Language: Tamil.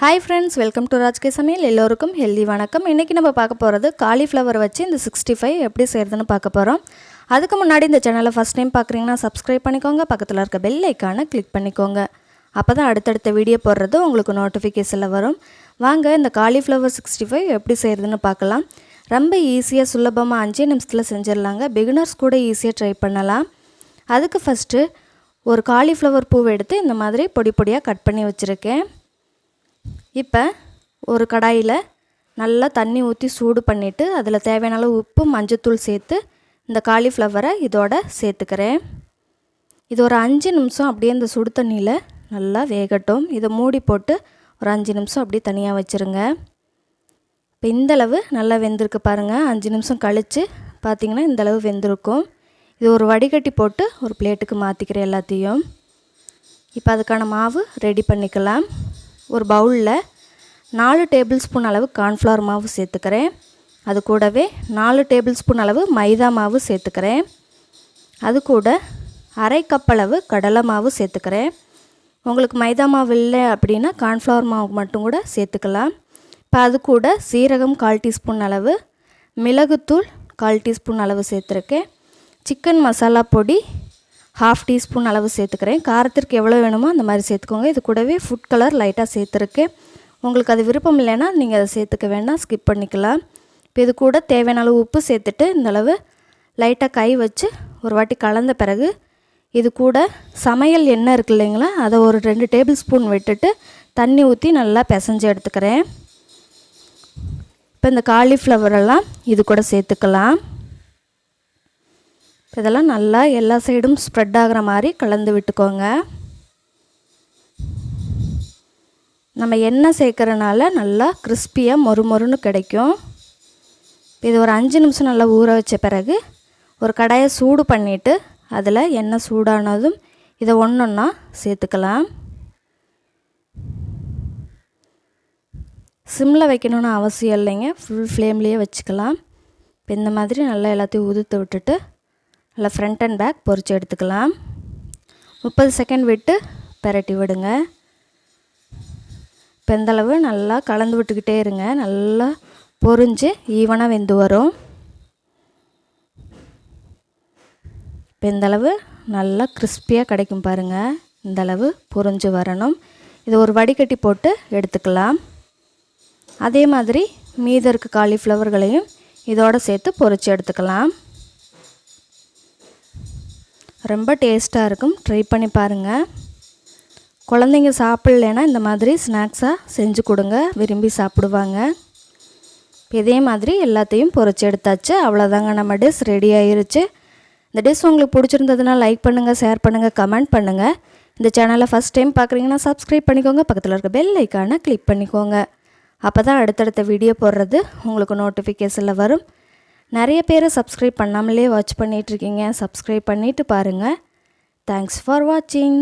ஹாய் ஃப்ரெண்ட்ஸ் வெல்கம் டு ராஜ்கே சமையல் எல்லோருக்கும் ஹெல்தி வணக்கம். இன்றைக்கி நம்ம பார்க்க போகிறது காலிஃப்ளவர் வச்சு இந்த சிக்ஸ்டி ஃபைவ் எப்படி செய்கிறதுன்னு பார்க்க போகிறோம் அதுக்கு முன்னாடி இந்த சேனலை ஃபஸ்ட் டைம் பார்க்குறீங்கன்னா சப்ஸ்கிரைப் பண்ணிக்கோங்க. பக்கத்தில் இருக்க பெல் ஐக்கானை கிளிக் பண்ணிக்கோங்க. அப்போ தான் அடுத்தடுத்த வீடியோ போடுறது உங்களுக்கு நோட்டிஃபிகேஷனில் வரும். வாங்க இந்த காலிஃப்ளவர் சிக்ஸ்டி ஃபைவ் எப்படி செய்கிறதுன்னு பார்க்கலாம். ரொம்ப ஈஸியாக சுலபமாக அஞ்சே நிமிஷத்தில் செஞ்சிடலாங்க. பிகினர்ஸ் கூட ஈஸியாக ட்ரை பண்ணலாம். அதுக்கு ஃபஸ்ட்டு ஒரு காலிஃப்ளவர் பூவை எடுத்து இந்த மாதிரி பொடி பொடியாக கட் பண்ணி வச்சுருக்கேன். இப்போ ஒரு கடாயில் நல்லா தண்ணி ஊற்றி சூடு பண்ணிவிட்டு அதில் தேவையான அளவு உப்பு மஞ்சத்தூள் சேர்த்து இந்த காலிஃப்ளவரை இதோட சேர்த்துக்கிறேன். இது ஒரு அஞ்சு நிமிஷம் அப்படியே இந்த சுடு தண்ணியில் நல்லா வேகட்டும். இதை மூடி போட்டு ஒரு அஞ்சு நிமிஷம் அப்படியே தனியாக வச்சுருங்க. இப்போ இந்தளவு நல்லா வெந்திருக்கு பாருங்கள் அஞ்சு நிமிஷம் கழித்து பார்த்திங்கன்னா இந்தளவு வெந்திருக்கும். இது ஒரு வடிகட்டி போட்டு ஒரு பிளேட்டுக்கு மாற்றிக்கிறேன் எல்லாத்தையும். இப்போ அதுக்கான மாவு ரெடி பண்ணிக்கலாம். ஒரு பவுலில் நாலு டேபிள் ஸ்பூன் அளவு கார்ன்ஃப்ளவர் மாவு சேர்த்துக்கிறேன். அது கூடவே நாலு டேபிள் ஸ்பூன் அளவு மைதா மாவு சேர்த்துக்கிறேன். அது கூட அரை கப் அளவு கடலை மாவு சேர்த்துக்கிறேன். உங்களுக்கு மைதா மாவு இல்லை அப்படின்னா கார்ன்ஃப்ளவர் மாவு மட்டும் கூட சேர்த்துக்கலாம். இப்போ அது கூட சீரகம் கால் டீஸ்பூன் அளவு மிளகுத்தூள் கால் டீஸ்பூன் அளவு சேர்த்துருக்கேன். சிக்கன் மசாலா பொடி ஹாஃப் டீஸ்பூன் அளவு சேர்த்துக்கிறேன். காரத்திற்கு எவ்வளோ வேணுமோ அந்த மாதிரி சேர்த்துக்கோங்க. இது கூடவே ஃபுட் கலர் லைட்டாக சேர்த்துருக்கேன். உங்களுக்கு அது விருப்பம் இல்லைன்னா நீங்கள் அதை சேர்த்துக்க வேண்டாம் ஸ்கிப் பண்ணிக்கலாம். இப்போ இது கூட தேவையான அளவு உப்பு சேர்த்துட்டு இந்தளவு லைட்டாக கை வச்சு ஒரு வாட்டி கலந்த பிறகு இது கூட சமையல் எண்ணெய் இருக்கு இல்லைங்களா அதை ஒரு ரெண்டு டேபிள் ஸ்பூன் விட்டுட்டு தண்ணி ஊற்றி நல்லா பிசைஞ்சு எடுத்துக்கிறேன். இப்போ இந்த காலிஃப்ளவரெல்லாம் இது கூட சேர்த்துக்கலாம். இதெல்லாம் நல்லா எல்லா சைடும் ஸ்ப்ரெட் ஆகிற மாதிரி கலந்து விட்டுக்கோங்க. நம்ம எண்ணெய் சேர்க்குறனால நல்லா கிறிஸ்பியாக மொறு மொறுன்னு கிடைக்கும். இது ஒரு அஞ்சு நிமிஷம் நல்லா ஊற வச்ச பிறகு ஒரு கடாயை சூடு பண்ணிவிட்டு அதில் எண்ணெய் சூடானதும் இதை ஒன்று ஒன்றா சேர்த்துக்கலாம். சிம்மில் வைக்கணுன்னு அவசியம் இல்லைங்க. ஃபுல் ஃப்ளேம்லேயே வச்சுக்கலாம். இப்போ இந்த மாதிரி நல்லா எல்லாத்தையும் உதுத்து விட்டுட்டு நல்லா ஃப்ரண்ட் அண்ட் பேக் பொறிச்சு எடுத்துக்கலாம். முப்பது செகண்ட் விட்டு பெரட்டி விடுங்க. இப்போ இந்தளவு நல்லா கலந்து விட்டுக்கிட்டே இருங்க. நல்லா பொறிஞ்சு ஈவனாக வெந்து வரும். இப்போ இந்தளவு நல்லா கிறிஸ்பியாக கிடைக்கும் பாருங்கள் இந்தளவு பொறிஞ்சு வரணும். இது ஒரு வடிகட்டி போட்டு எடுத்துக்கலாம். அதே மாதிரி மீத இருக்க காலிஃப்ளவர்களையும் இதோடு சேர்த்து பொறிச்சு எடுத்துக்கலாம். ரொம்ப டேஸ்ட்டாக இருக்கும். ட்ரை பண்ணி பாருங்கள் குழந்தைங்க சாப்பிட்லனா இந்த மாதிரி ஸ்நாக்ஸாக செஞ்சு கொடுங்க. விரும்பி சாப்பிடுவாங்க. இதே மாதிரி எல்லாத்தையும் பொறிச்சு எடுத்தாச்சு. அவ்வளோதாங்க நம்ம டிஷ் ரெடி ஆயிருச்சு. இந்த டிஷ் உங்களுக்கு பிடிச்சிருந்ததுன்னா லைக் பண்ணுங்கள் ஷேர் பண்ணுங்கள் கமெண்ட் பண்ணுங்கள் இந்த சேனலை ஃபஸ்ட் டைம் பார்க்குறீங்கன்னா சப்ஸ்கிரைப் பண்ணிக்கோங்க. பக்கத்தில் இருக்க பெல் ஐக்கானை கிளிக் பண்ணிக்கோங்க. அப்போ தான் அடுத்தடுத்த வீடியோ போடுறது உங்களுக்கு நோட்டிஃபிகேஷனில் வரும். நிறைய பேர் சப்ஸ்கிரைப் பண்ணாமலே வாட்ச் பண்ணிகிட்ருக்கீங்க சப்ஸ்கிரைப் பண்ணிவிட்டு பாருங்கள் தேங்க்ஸ் ஃபார் வாட்சிங்